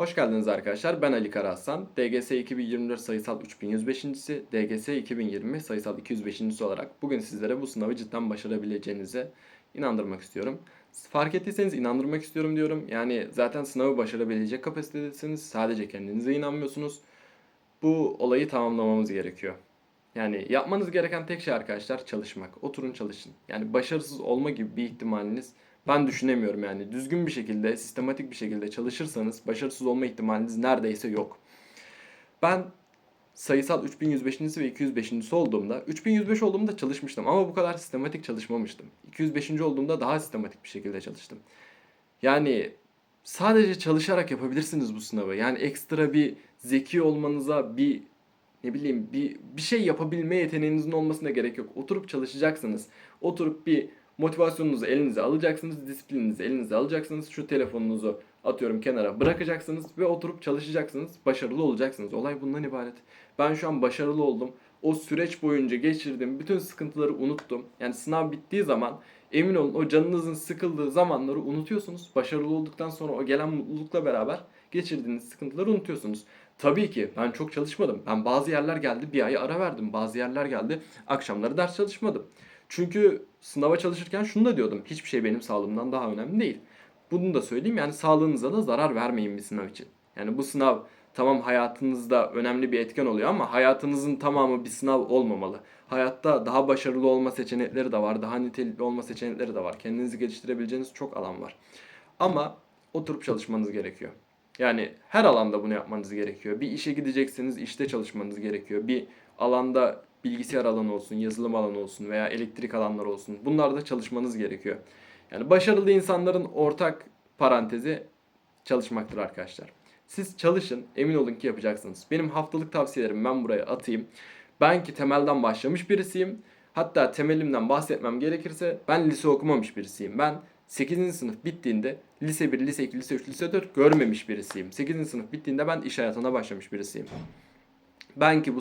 Hoş geldiniz arkadaşlar. Ben Ali Karahasan. DGS 2024 sayısal 3105.si, DGS 2020 sayısal 205.si olarak bugün sizlere bu sınavı cidden başarabileceğinize inandırmak istiyorum. Fark ettiyseniz inandırmak istiyorum diyorum. Yani zaten sınavı başarabilecek kapasitedesiniz. Sadece kendinize inanmıyorsunuz. Bu olayı tamamlamamız gerekiyor. Yani yapmanız gereken tek şey arkadaşlar çalışmak. Oturun çalışın. Yani başarısız olma gibi bir ihtimaliniz ben düşünemiyorum yani. Düzgün bir şekilde, sistematik bir şekilde çalışırsanız başarısız olma ihtimaliniz neredeyse yok. Ben sayısal 3105. ve 205. olduğumda 3105 olduğumda çalışmıştım ama bu kadar sistematik çalışmamıştım. 205. olduğumda daha sistematik bir şekilde çalıştım. Yani sadece çalışarak yapabilirsiniz bu sınavı. Yani ekstra bir zeki olmanıza, bir ne bileyim bir bir şey yapabilme yeteneğinizin olmasına gerek yok. Oturup çalışacaksınız. Oturup bir motivasyonunuzu elinize alacaksınız, disiplininizi elinize alacaksınız. Şu telefonunuzu atıyorum kenara bırakacaksınız ve oturup çalışacaksınız. Başarılı olacaksınız. Olay bundan ibaret. Ben şu an başarılı oldum. O süreç boyunca geçirdiğim bütün sıkıntıları unuttum. Yani sınav bittiği zaman emin olun o canınızın sıkıldığı zamanları unutuyorsunuz. Başarılı olduktan sonra o gelen mutlulukla beraber geçirdiğiniz sıkıntıları unutuyorsunuz. Tabii ki ben çok çalışmadım. Ben bazı yerler geldi bir ay ara verdim. Bazı yerler geldi akşamları ders çalışmadım. Çünkü sınava çalışırken şunu da diyordum. Hiçbir şey benim sağlığımdan daha önemli değil. Bunu da söyleyeyim yani sağlığınıza da zarar vermeyin bir sınav için. Yani bu sınav tamam hayatınızda önemli bir etken oluyor ama hayatınızın tamamı bir sınav olmamalı. Hayatta daha başarılı olma seçenekleri de var. Daha nitelikli olma seçenekleri de var. Kendinizi geliştirebileceğiniz çok alan var. Ama oturup çalışmanız gerekiyor. Yani her alanda bunu yapmanız gerekiyor. Bir işe gidecekseniz işte çalışmanız gerekiyor. Bir alanda bilgisayar alanı olsun, yazılım alanı olsun veya elektrik alanları olsun. Bunlarda çalışmanız gerekiyor. Yani başarılı insanların ortak parantezi çalışmaktır arkadaşlar. Siz çalışın, emin olun ki yapacaksınız. Benim haftalık tavsiyelerim ben buraya atayım. Ben ki temelden başlamış birisiyim. Hatta temelimden bahsetmem gerekirse ben lise okumamış birisiyim. Ben 8. sınıf bittiğinde lise 1, lise 2, lise 3, lise 4 görmemiş birisiyim. 8. sınıf bittiğinde ben iş hayatına başlamış birisiyim. Ben ki bu